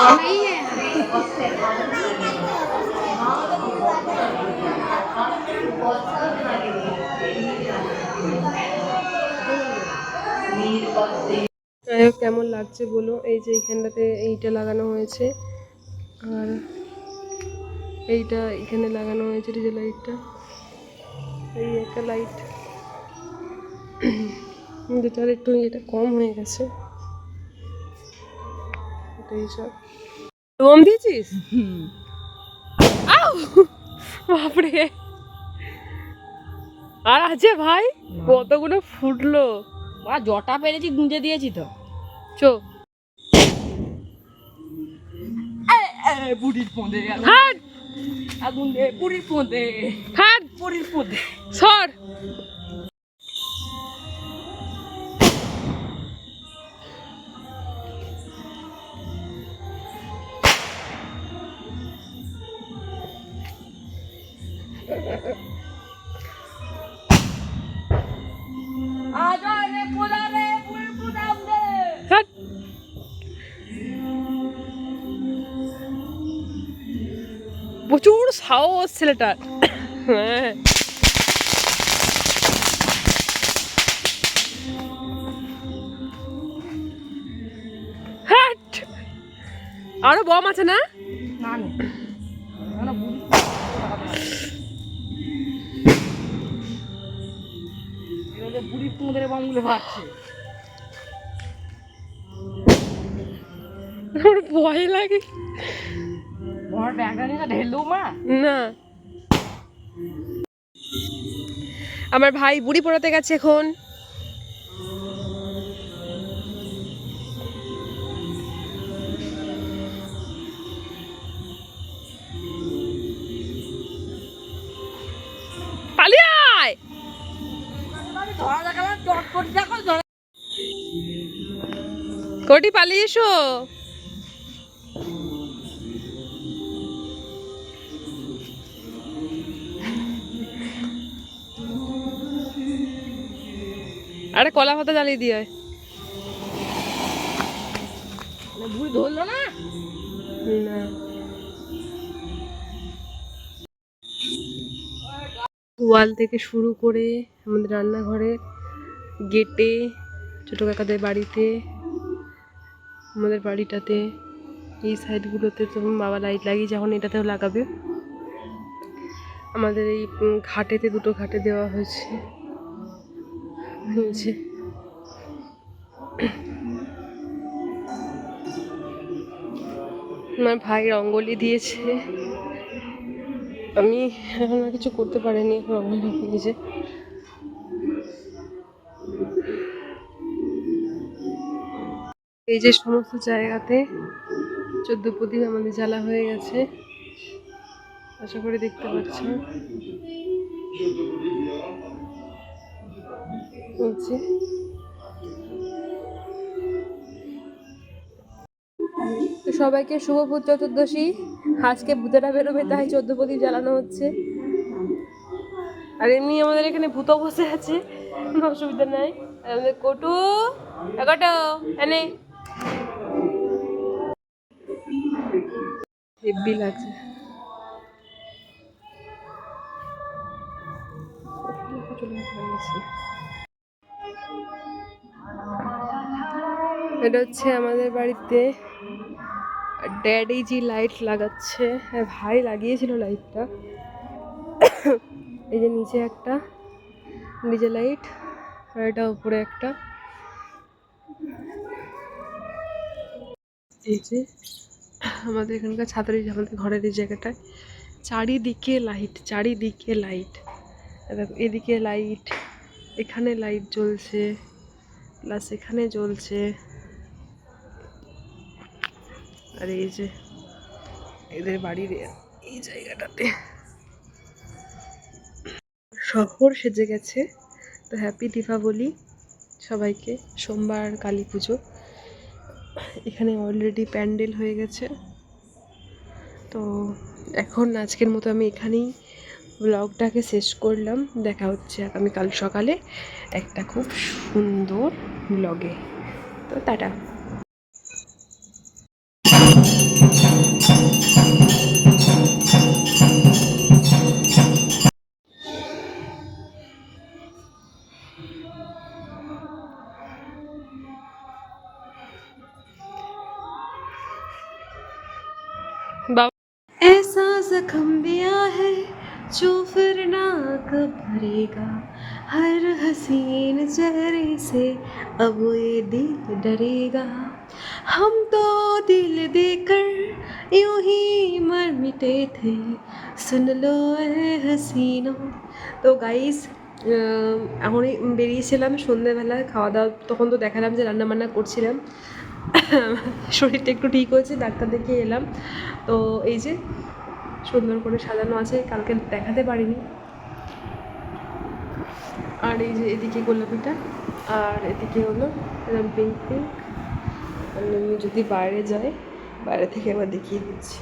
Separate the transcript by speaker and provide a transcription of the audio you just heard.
Speaker 1: Amém. যাই হোক কেমন লাগছে বলো? এই যে এইখানটাতে এইটা লাগানো হয়েছে। আর এইটা এখানে লাগানো হয়েছে ডিজেল লাইটটা। এই একটা লাইট। যেটার একটু এটা কম হয়ে গেছে। এটাই সব। দিয়েছিস? বাপরে। আর আছে ভাই কতগুলো ফুটলো।
Speaker 2: বা জটা পেরেছি গুঁজে দিয়েছি তো।
Speaker 1: চো।
Speaker 2: বুড়ির পোঁদে গেল। আগুন বুড়ির পোঁদে। বুড়ির পোঁদে।
Speaker 1: সর। প্রচুর সাহস ছেলেটার হ্যাঁ। আরও বম আছে না?
Speaker 2: বুড়ির ভাবছে
Speaker 1: আমার ভয় লাগে।
Speaker 2: ব্যাগটা নিয়ে ঢেললো মা।
Speaker 1: না। আমার ভাই বুড়ি পড়াতে গেছে এখন। কোটি পালিয়ে এসো। আরে কলা পাতা জ্বালিয়ে দিয়ে।
Speaker 2: বুড়ি ধরলো না?
Speaker 1: ওয়াল থেকে শুরু করে আমাদের রান্নাঘরে গেটে ছোটো কাকাদের বাড়িতে আমাদের বাড়িটাতে এই সাইডগুলোতে তো বাবা লাইট লাগিয়ে যখন এটাতেও লাগাবে। আমাদের এই ঘাটেতে দুটো ঘাটে দেওয়া হয়েছে। হয়েছে। আমার ভাই রঙ্গোলি দিয়েছে। আমি এখন আর কিছু করতে পারিনি রঙ্গোলি দিয়েছে। এই যে সমস্ত জায়গাতে চোদ্দ প্রদীপ আমাদের জ্বালা হয়ে গেছে। আশা করি দেখতে পাচ্ছ। এই তো সবাইকে শুভ ভূত চতুর্দশী। আজকে ভূতেরা বেরোবে, তাই চোদ্দ প্রদীপ জ্বালানো হচ্ছে। আর এমনি আমাদের এখানে ভূত বসে আছে, কোনো অসুবিধা নাই। আমাদের কটু কটো এনে হেব্বি লাগছে। এটা হচ্ছে আমাদের বাড়িতে ড্যাডি জি লাইট লাগাচ্ছে। হ্যাঁ ভাই লাগিয়েছিল লাইটটা। এই যে নিচে একটা, নিচে লাইট, আর এটা উপরে একটা। এই যে আমাদের এখানকার ছাত্রী আমাদের ঘরের এই জায়গাটায়, চারিদিকে লাইট চারিদিকে লাইট। দেখো, এদিকে লাইট, এখানে লাইট জ্বলছে, প্লাস এখানে জ্বলছে। আর এই যে এদের বাড়ির এই জায়গাটাতে। শহর সেজে গেছে। তো হ্যাপি দীপাবলি সবাইকে। সোমবার কালী পুজো। এখানে অলরেডি প্যান্ডেল হয়ে গেছে। তো এখন আজকের মতো আমি এখানেই ব্লগটাকে শেষ করলাম। দেখা হচ্ছে আগামীকাল সকালে একটা খুব সুন্দর ব্লগে। তো টাটা। जख्म दिया है जो फिर ना कब भरेगा हर हसीन चेहरे से अब ये दिल डरेगा हम तो दिल देकर यूं ही मर मिटे थे सुन लो ए हसीनो তো গাইস এখনই বেরিয়েছিলাম সন্ধেবেলায় খাওয়া দাওয়া তখন তো দেখালাম যে রান্না বান্না করছিলাম শরীরটা একটু ঠিক হয়েছে ডাক্তার দেখিয়ে এলাম তো এই যে সুন্দর করে সাজানো আছে, কালকে দেখাতে পারিনি। আর এই যে এদিকে গোলাপিটা, আর এদিকে হলো পিঙ্ক পিঙ্ক আমি যদি বাইরে যাই, বাইরে থেকে আবার দেখিয়ে দিচ্ছি।